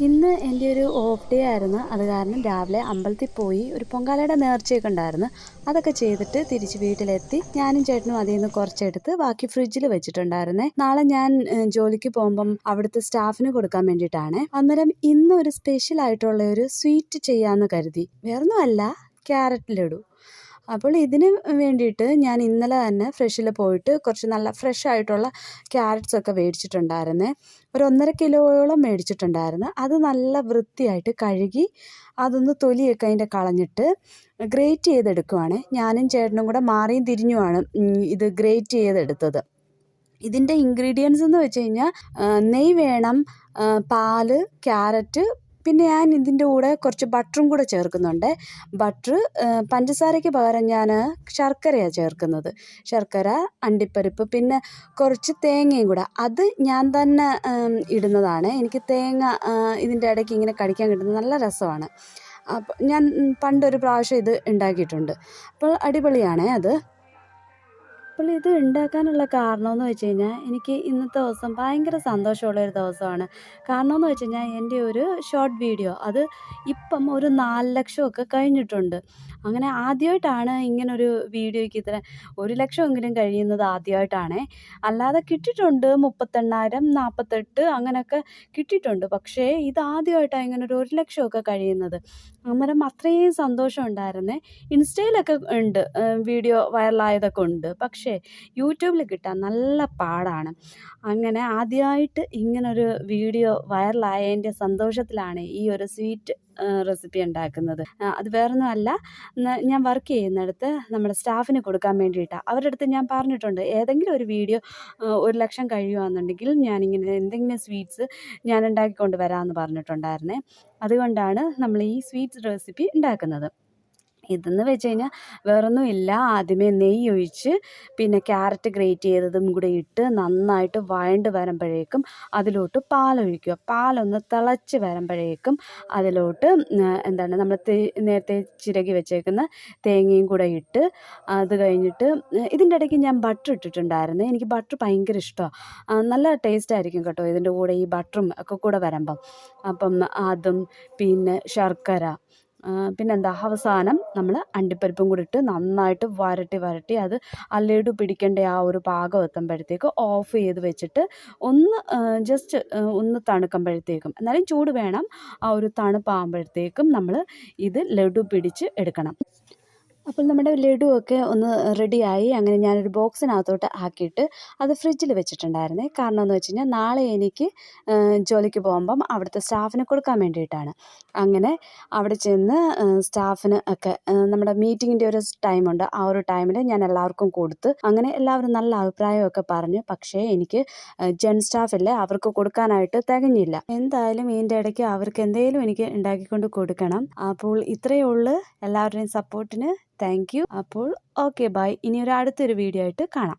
ഇന്ന് എന്റെ ഒരു ഓഫ് ഡേ ആയിരുന്നു. അത് കാരണം രാവിലെ അമ്പലത്തിൽ പോയി ഒരു പൊങ്കാലയുടെ നേർച്ചയൊക്കെ ഉണ്ടായിരുന്നു. അതൊക്കെ ചെയ്തിട്ട് തിരിച്ച് വീട്ടിലെത്തി. ഞാനും ചേട്ടനും അതിൽ നിന്ന് കുറച്ചെടുത്ത് ബാക്കി ഫ്രിഡ്ജിൽ വെച്ചിട്ടുണ്ടായിരുന്നേ. നാളെ ഞാൻ ജോലിക്ക് പോകുമ്പം അവിടുത്തെ സ്റ്റാഫിന് കൊടുക്കാൻ വേണ്ടിയിട്ടാണ്. അന്നേരം ഇന്ന് ഒരു സ്പെഷ്യൽ ആയിട്ടുള്ള ഒരു സ്വീറ്റ് ചെയ്യാമെന്ന് കരുതി. വേറൊന്നുമല്ല ക്യാരറ്റ് ലഡു. അപ്പോൾ ഇതിന് വേണ്ടിയിട്ട് ഞാൻ ഇന്നലെ തന്നെ ഫ്രഷിൽ പോയിട്ട് കുറച്ച് നല്ല ഫ്രഷ് ആയിട്ടുള്ള ക്യാരറ്റ്സ് ഒക്കെ മേടിച്ചിട്ടുണ്ടായിരുന്നേ. ഒരു ഒന്നര കിലോയോളം മേടിച്ചിട്ടുണ്ടായിരുന്നു. അത് നല്ല വൃത്തിയായിട്ട് കഴുകി അതൊന്ന് തൊലിയൊക്കെ അതിന്റെ കളഞ്ഞിട്ട് ഗ്രേറ്റ് ചെയ്തെടുക്കുവാണ്. ഞാനും ചേട്ടനും കൂടെ മാറിയും തിരിഞ്ഞുമാണ് ഇത് ഗ്രേറ്റ് ചെയ്തെടുത്തത്. ഇതിന്റെ ഇൻഗ്രീഡിയൻസ് എന്ന് വെച്ച് കഴിഞ്ഞാൽ നെയ് വേണം പാൽ ക്യാരറ്റ് പിന്നെ ഞാൻ ഇതിന്റെ കൂടെ കുറച്ച് ബട്ടറും കൂടെ ചേർക്കുന്നുണ്ട്. ബട്ടർ പഞ്ചസാരയ്ക്ക് പകരം ഞാൻ ശർക്കരയാണ് ചേർക്കുന്നത്. ശർക്കര അണ്ടിപ്പരിപ്പ് പിന്നെ കുറച്ച് തേങ്ങയും കൂടെ. അത് ഞാൻ തന്നെ ഇടുന്നതാണ്. എനിക്ക് തേങ്ങ ഇതിന്റെ ഇടയ്ക്ക് ഇങ്ങനെ കടിക്കാൻ കിട്ടുന്നത് നല്ല രസമാണ്. അപ്പം ഞാൻ പണ്ടൊരു പ്രാവശ്യം ഇത് ഉണ്ടാക്കിയിട്ടുണ്ട്. അപ്പോൾ അടിപൊളിയാണേ അത്. അപ്പോൾ ഇത് ഉണ്ടാക്കാനുള്ള കാരണമെന്ന് വെച്ച് കഴിഞ്ഞാൽ എനിക്ക് ഇന്നത്തെ ദിവസം ഭയങ്കര സന്തോഷമുള്ളൊരു ദിവസമാണ്. കാരണമെന്ന് വെച്ച് കഴിഞ്ഞാൽ എന്റെ ഒരു ഷോർട്ട് വീഡിയോ അത് ഇപ്പം ഒരു നാല് ലക്ഷമൊക്കെ കഴിഞ്ഞിട്ടുണ്ട്. അങ്ങനെ ആദ്യമായിട്ടാണ് ഇങ്ങനൊരു വീഡിയോയ്ക്ക് ഇത്ര ഒരു ലക്ഷമെങ്കിലും കഴിയുന്നത് ആദ്യമായിട്ടാണേ അല്ലാതെ കിട്ടിയിട്ടുണ്ട് മുപ്പത്തെണ്ണായിരം നാൽപ്പത്തെട്ട് അങ്ങനെയൊക്കെ കിട്ടിയിട്ടുണ്ട്. പക്ഷേ ഇത് ആദ്യമായിട്ടാണ് ഇങ്ങനൊരു ഒരു ലക്ഷമൊക്കെ കഴിയുന്നത്. അന്നേരം അത്രയും സന്തോഷം ഉണ്ടായിരുന്നേ. ഇൻസ്റ്റയിലൊക്കെ ഉണ്ട് വീഡിയോ വൈറലായതൊക്കെ ഉണ്ട്. പക്ഷേ യൂട്യൂബിൽ കിട്ടാൻ നല്ല പാടാണ്. അങ്ങനെ ആദ്യമായിട്ട് ഇങ്ങനൊരു വീഡിയോ വൈറലായതിന്റെ സന്തോഷത്തിലാണ് ഈ ഒരു സ്വീറ്റ് റെസിപ്പി ഉണ്ടാക്കുന്നത്. അത് വേറൊന്നും അല്ല ഞാൻ വർക്ക് ചെയ്യുന്നിടത്ത് നമ്മുടെ സ്റ്റാഫിന് കൊടുക്കാൻ വേണ്ടിയിട്ടാണ് അവരുടെ അടുത്ത് ഞാൻ പറഞ്ഞിട്ടുണ്ട് ഏതെങ്കിലും ഒരു വീഡിയോ ഒരു ലക്ഷം കഴിയുകയാണെന്നുണ്ടെങ്കിൽ ഞാനിങ്ങനെ എന്തെങ്കിലും സ്വീറ്റ്സ് ഞാൻ ഉണ്ടാക്കിക്കൊണ്ട് വരാമെന്ന് പറഞ്ഞിട്ടുണ്ടായിരുന്നേ. അതുകൊണ്ടാണ് നമ്മൾ ഈ സ്വീറ്റ്സ് റെസിപ്പി ഉണ്ടാക്കുന്നത്. ഇതെന്ന് വെച്ച് കഴിഞ്ഞാൽ വേറൊന്നും ഇല്ല. ആദ്യമേ നെയ്യ് ഒഴിച്ച് പിന്നെ ക്യാരറ്റ് ഗ്രേറ്റ് ചെയ്തതും കൂടെ ഇട്ട് നന്നായിട്ട് വഴണ്ട് വരുമ്പോഴേക്കും അതിലോട്ട് പാലൊഴിക്കുക. പാലൊന്ന് തിളച്ച് വരുമ്പോഴേക്കും അതിലോട്ട് എന്താണ് നമ്മൾ നേരത്തെ ചിരകി വെച്ചേക്കുന്ന തേങ്ങയും കൂടെ ഇട്ട് അത് കഴിഞ്ഞിട്ട് ഇതിന്റെ ഇടയ്ക്ക് ഞാൻ ബട്ടർ ഇട്ടിട്ടുണ്ടായിരുന്നു. എനിക്ക് ബട്ടർ ഭയങ്കര ഇഷ്ടമാണ് നല്ല ടേസ്റ്റ് ആയിരിക്കും കേട്ടോ ഇതിന്റെ കൂടെ ഈ ബട്ടറും ഒക്കെ കൂടെ വരുമ്പം. അപ്പം അതും പിന്നെ ശർക്കര പിന്നെന്താ അവസാനം നമ്മൾ അണ്ടിപ്പരിപ്പും കൂടി ഇട്ട് നന്നായിട്ട് വരട്ടി വരട്ടി അത് ലഡു പിടിക്കേണ്ട ആ ഒരു പാകം എത്തുമ്പോഴത്തേക്ക് ഓഫ് ചെയ്ത് വെച്ചിട്ട് ഒന്ന് ജസ്റ്റ് ഒന്ന് തണുക്കുമ്പോഴത്തേക്കും എന്നാലും ചൂട് വേണം ആ ഒരു തണുപ്പാകുമ്പോഴത്തേക്കും നമ്മൾ ഇത് ലഡു പിടിച്ച് എടുക്കണം. അപ്പോൾ നമ്മുടെ ലഡുവൊക്കെ ഒന്ന് റെഡിയായി അങ്ങനെ ഞാനൊരു ബോക്സിനകത്തോട്ട് ആക്കിയിട്ട് അത് ഫ്രിഡ്ജിൽ വെച്ചിട്ടുണ്ടായിരുന്നേ. കാരണം എന്ന് വെച്ച് കഴിഞ്ഞാൽ നാളെ എനിക്ക് ജോലിക്ക് പോകുമ്പം അവിടുത്തെ സ്റ്റാഫിന് കൊടുക്കാൻ വേണ്ടിയിട്ടാണ്. അങ്ങനെ അവിടെ ചെന്ന് സ്റ്റാഫിന് ഒക്കെ നമ്മുടെ മീറ്റിങ്ങിന്റെ ഒരു ടൈമുണ്ട്. ആ ഒരു ടൈമിൽ ഞാൻ എല്ലാവർക്കും കൊടുത്ത് അങ്ങനെ എല്ലാവരും നല്ല അഭിപ്രായമൊക്കെ പറഞ്ഞു. പക്ഷേ എനിക്ക് ജെൻ സ്റ്റാഫില്ലേ അവർക്ക് കൊടുക്കാനായിട്ട് തികഞ്ഞില്ല. എന്തായാലും ഇതിന്റെ ഇടയ്ക്ക് അവർക്ക് എന്തെങ്കിലും എനിക്ക് ഉണ്ടാക്കിക്കൊണ്ട് കൊടുക്കണം. അപ്പോൾ ഇത്രയേ ഉള്ളൂ. എല്ലാവരുടെയും സപ്പോർട്ടിന് താങ്ക് യു. അപ്പോൾ ഓക്കെ ബൈ. ഇനി ഒരു അടുത്തൊരു വീഡിയോ ആയിട്ട് കാണാം.